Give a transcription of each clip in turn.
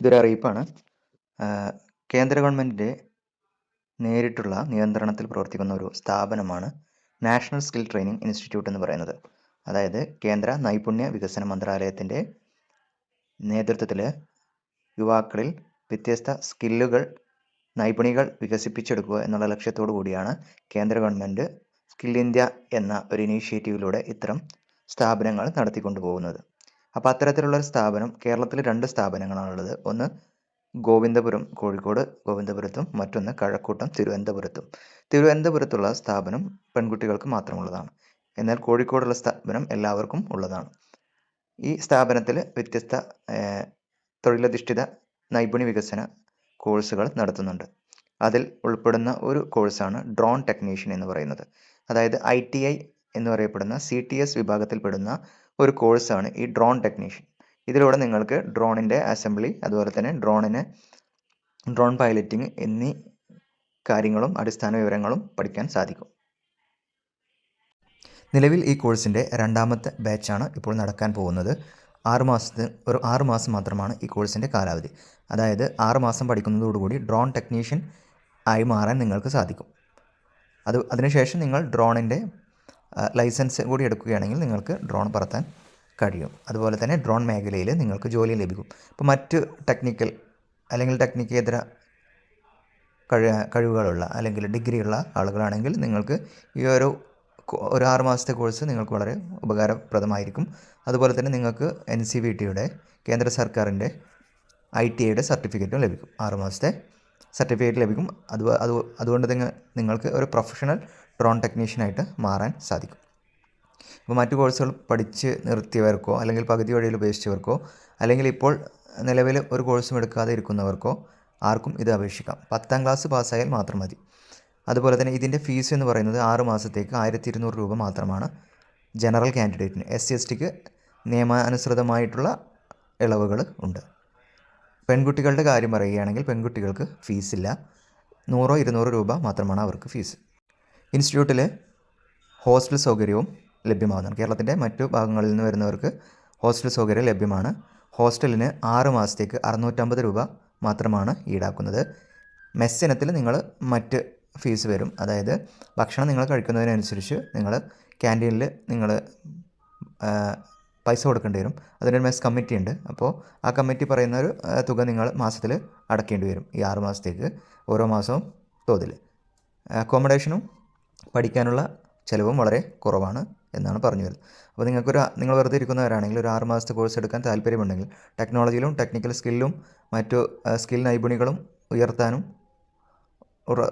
ഇതൊരു അറിയിപ്പാണ്. കേന്ദ്ര ഗവൺമെന്റിന്റെ നേരിട്ടുള്ള നിയന്ത്രണത്തിൽ പ്രവർത്തിക്കുന്ന ഒരു സ്ഥാപനമാണ് നാഷണൽ സ്കിൽ ട്രെയിനിങ് ഇൻസ്റ്റിറ്റ്യൂട്ട് എന്ന് പറയുന്നത്. അതായത് കേന്ദ്ര നൈപുണ്യ വികസന മന്ത്രാലയത്തിന്റെ നേതൃത്വത്തിൽ യുവാക്കളിൽ വ്യത്യസ്ത സ്കില്ലുകൾ നൈപുണികൾ വികസിപ്പിച്ചെടുക്കുക എന്നുള്ള ലക്ഷ്യത്തോടു കൂടിയാണ് കേന്ദ്ര ഗവൺമെന്റ് സ്കിൽ ഇന്ത്യ എന്ന ഒരു ഇനീഷ്യേറ്റീവിലൂടെ ഇത്തരം സ്ഥാപനങ്ങൾ നടത്തിക്കൊണ്ടു പോകുന്നത്. അപ്പോൾ അത്തരത്തിലുള്ള ഒരു സ്ഥാപനം കേരളത്തിൽ രണ്ട് സ്ഥാപനങ്ങളാണുള്ളത്. ഒന്ന് ഗോവിന്ദപുരം കോഴിക്കോട് ഗോവിന്ദപുരത്തും മറ്റൊന്ന് കഴക്കൂട്ടം തിരുവനന്തപുരത്തും. തിരുവനന്തപുരത്തുള്ള സ്ഥാപനം പെൺകുട്ടികൾക്ക് മാത്രമുള്ളതാണ്. എന്നാൽ കോഴിക്കോടുള്ള സ്ഥാപനം എല്ലാവർക്കും ഉള്ളതാണ്. ഈ സ്ഥാപനത്തിൽ വ്യത്യസ്ത തൊഴിലധിഷ്ഠിത നൈപുണ്യ വികസന കോഴ്സുകൾ നടത്തുന്നുണ്ട്. അതിൽ ഉൾപ്പെടുന്ന ഒരു കോഴ്സാണ് ഡ്രോൺ ടെക്നീഷ്യൻ എന്ന് പറയുന്നത്. അതായത് ഐ ടി ഐ എന്ന് പറയപ്പെടുന്ന സി ടി എസ് വിഭാഗത്തിൽപ്പെടുന്ന ഒരു കോഴ്സാണ് ഈ ഡ്രോൺ ടെക്നീഷ്യൻ ഇതിലൂടെ നിങ്ങൾക്ക് ഡ്രോണിന്റെ അസംബ്ലി അതുപോലെ തന്നെ ഡ്രോണിന് ഡ്രോൺ പൈലറ്റിംഗ് എന്നീ കാര്യങ്ങളും അടിസ്ഥാന വിവരങ്ങളും പഠിക്കാൻ സാധിക്കും. നിലവിൽ ഈ കോഴ്സിന്റെ രണ്ടാമത്തെ ബാച്ചാണ് ഇപ്പോൾ നടക്കാൻ പോകുന്നത്. ആറ് മാസത്തിന് ഒരു ആറ് മാസം മാത്രമാണ് ഈ കോഴ്സിന്റെ കാലാവധി. അതായത് ആറ് മാസം പഠിക്കുന്നതോടുകൂടി ഡ്രോൺ ടെക്നീഷ്യൻ ആയി മാറാൻ നിങ്ങൾക്ക് സാധിക്കും. അത് അതിനുശേഷം നിങ്ങൾ ഡ്രോണിന്റെ ലൈസൻസ് കൂടി എടുക്കുകയാണെങ്കിൽ നിങ്ങൾക്ക് ഡ്രോൺ പറത്താൻ കഴിയും. അതുപോലെ തന്നെ ഡ്രോൺ മേഖലയിൽ നിങ്ങൾക്ക് ജോലി ലഭിക്കും. ഇപ്പോൾ മറ്റ് ടെക്നിക്കൽ അല്ലെങ്കിൽ ടെക്നിക്കേതര കഴി കഴിവുകളുള്ള അല്ലെങ്കിൽ ഡിഗ്രിയുള്ള ആളുകളാണെങ്കിൽ നിങ്ങൾക്ക് ഈ ഒരു ഒരു ആറ് മാസത്തെ കോഴ്സ് നിങ്ങൾക്ക് വളരെ ഉപകാരപ്രദമായിരിക്കും. അതുപോലെ തന്നെ നിങ്ങൾക്ക് എൻ സി വി ടിയുടെ കേന്ദ്ര സർക്കാരിന്റെ ഐ ടി ഐയുടെ സർട്ടിഫിക്കറ്റും ലഭിക്കും. ആറ് മാസത്തെ സർട്ടിഫിക്കറ്റ് ലഭിക്കും. അത് അത് അതുകൊണ്ട് തന്നെ നിങ്ങൾക്ക് ഒരു പ്രൊഫഷണൽ ഡ്രോൺ ടെക്നീഷ്യനായിട്ട് മാറാൻ സാധിക്കും. ഇപ്പോൾ മറ്റു കോഴ്സുകൾ പഠിച്ച് നിർത്തിയവർക്കോ അല്ലെങ്കിൽ പകുതി വഴിയിൽ ഉപേക്ഷിച്ചവർക്കോ അല്ലെങ്കിൽ ഇപ്പോൾ നിലവിൽ ഒരു കോഴ്സും എടുക്കാതെ ഇരിക്കുന്നവർക്കോ ആർക്കും ഇത് അപേക്ഷിക്കാം. പത്താം ക്ലാസ് പാസ്സായാൽ മാത്രം മതി. അതുപോലെ തന്നെ ഇതിന്റെ ഫീസ് എന്ന് പറയുന്നത് ആറ് മാസത്തേക്ക് ആയിരത്തി ഇരുന്നൂറ് രൂപ മാത്രമാണ് ജനറൽ കാൻഡിഡേറ്റിന്. എസ് സി എസ് ടിക്ക് നിയമാനുസൃതമായിട്ടുള്ള ഇളവുകൾ ഉണ്ട്. പെൺകുട്ടികളുടെ കാര്യം പറയുകയാണെങ്കിൽ പെൺകുട്ടികൾക്ക് ഫീസില്ല. നൂറോ ഇരുന്നൂറോ രൂപ മാത്രമാണ് അവർക്ക് ഫീസ്. ഇൻസ്റ്റിറ്റ്യൂട്ടിൽ ഹോസ്റ്റൽ സൗകര്യവും ലഭ്യമാകുന്നതാണ്. കേരളത്തിന്റെ മറ്റു ഭാഗങ്ങളിൽ നിന്ന് വരുന്നവർക്ക് ഹോസ്റ്റൽ സൗകര്യം ലഭ്യമാണ്. ഹോസ്റ്റലിന് ആറ് മാസത്തേക്ക് അറുന്നൂറ്റമ്പത് രൂപ മാത്രമാണ് ഈടാക്കുന്നത്. മെസ് ഇനത്തിൽ നിങ്ങൾ മറ്റ് ഫീസ് വരും. അതായത് ഭക്ഷണം നിങ്ങൾ കഴിക്കുന്നതിനനുസരിച്ച് നിങ്ങൾ ക്യാന്റീനിൽ നിങ്ങൾ പൈസ കൊടുക്കേണ്ടി വരും. അതിനൊരു മെസ് കമ്മിറ്റി ഉണ്ട്. അപ്പോൾ ആ കമ്മിറ്റി പറയുന്ന ഒരു തുക നിങ്ങൾ മാസത്തിൽ അടക്കേണ്ടി വരും ഈ ആറ് മാസത്തേക്ക് ഓരോ മാസവും തോതിൽ. അക്കോമഡേഷനും പഠിക്കാനുള്ള ചിലവും വളരെ കുറവാണ് എന്നാണ് പറഞ്ഞു വരുന്നത്. അപ്പോൾ നിങ്ങൾക്കൊരു നിങ്ങൾ വെറുതെ ഇരിക്കുന്നവരാണെങ്കിൽ ഒരു ആറ് മാസത്തെ കോഴ്സ് എടുക്കാൻ താല്പര്യമുണ്ടെങ്കിൽ ടെക്നോളജിയിലും ടെക്നിക്കൽ സ്കില്ലും മറ്റു സ്കിൽ നൈപുണികളും ഉയർത്താനും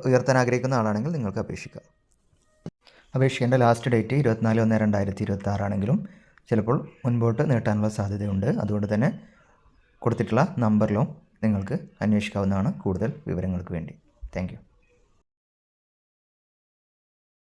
ഉയർത്താൻ ആഗ്രഹിക്കുന്ന ആളാണെങ്കിൽ നിങ്ങൾക്ക് അപേക്ഷിക്കാം. അപേക്ഷിക്കേണ്ട ലാസ്റ്റ് ഡേറ്റ് ഇരുപത്തിനാല് ഒന്ന് രണ്ടായിരത്തി ഇരുപത്തി ആറാണെങ്കിലും ചിലപ്പോൾ മുൻപോട്ട് നീട്ടാനുള്ള സാധ്യതയുണ്ട്. അതുകൊണ്ട് തന്നെ കൊടുത്തിട്ടുള്ള നമ്പറിലും നിങ്ങൾക്ക് അന്വേഷിക്കാവുന്നതാണ് കൂടുതൽ വിവരങ്ങൾക്ക് വേണ്ടി. താങ്ക്